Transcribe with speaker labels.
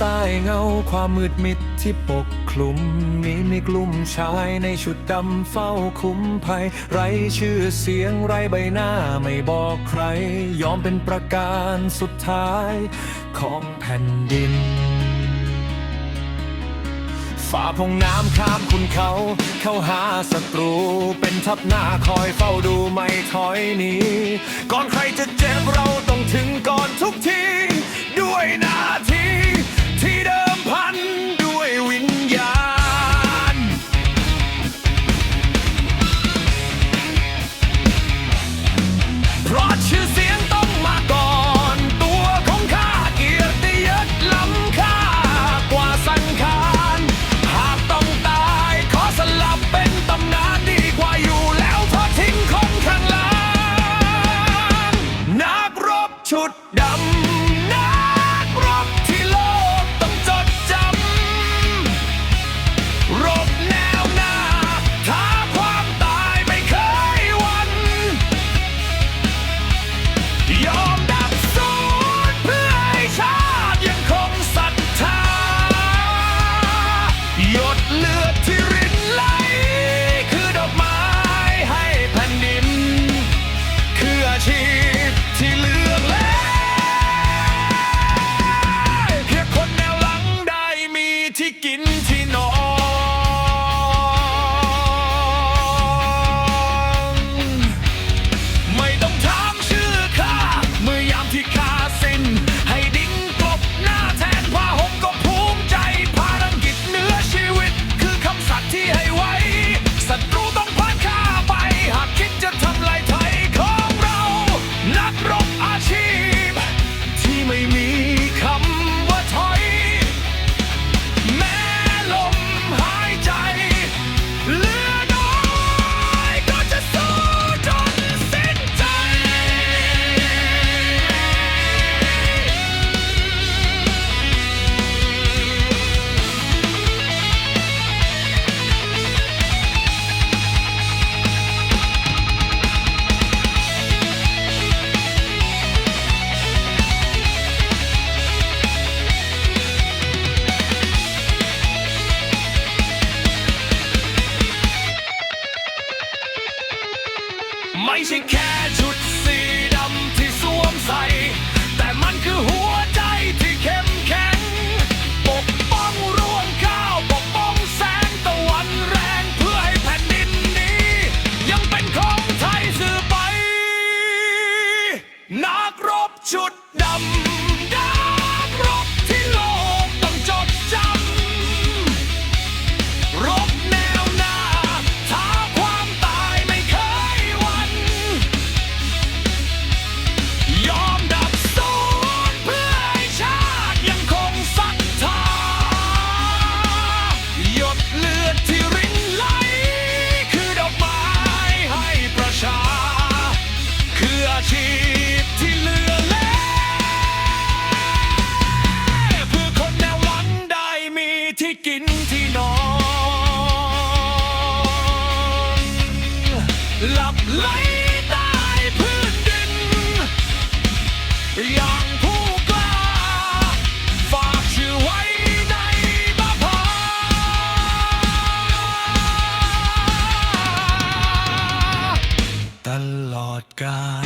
Speaker 1: ใต้เงาความมืดมิดที่ปกคลุม มีในกลุ่มชายในชุดดำเฝ้าคุ้มภัย ไรชื่อเสียงไรใบหน้าไม่บอกใคร ยอมเป็นประการสุดท้ายของแผ่นดิน ฝ่าพงน้ำข้ามคุณเขา เข้าหาศัตรู เป็นทับหน้าคอยเฝ้าดูไม่ถอยหนีก่อน หยดเลือดที่ ไม่ใช่แค่ชุดสีดำที่สวมใส่ แต่มันคือหัวใจที่เข้มแข็ง ปกป้องรวงข้าว ปกป้องแสงตะวันแรงเพื่อให้แผ่นดินนี้ ยังเป็นของไทยสืบไป นักรบชุดดำ God.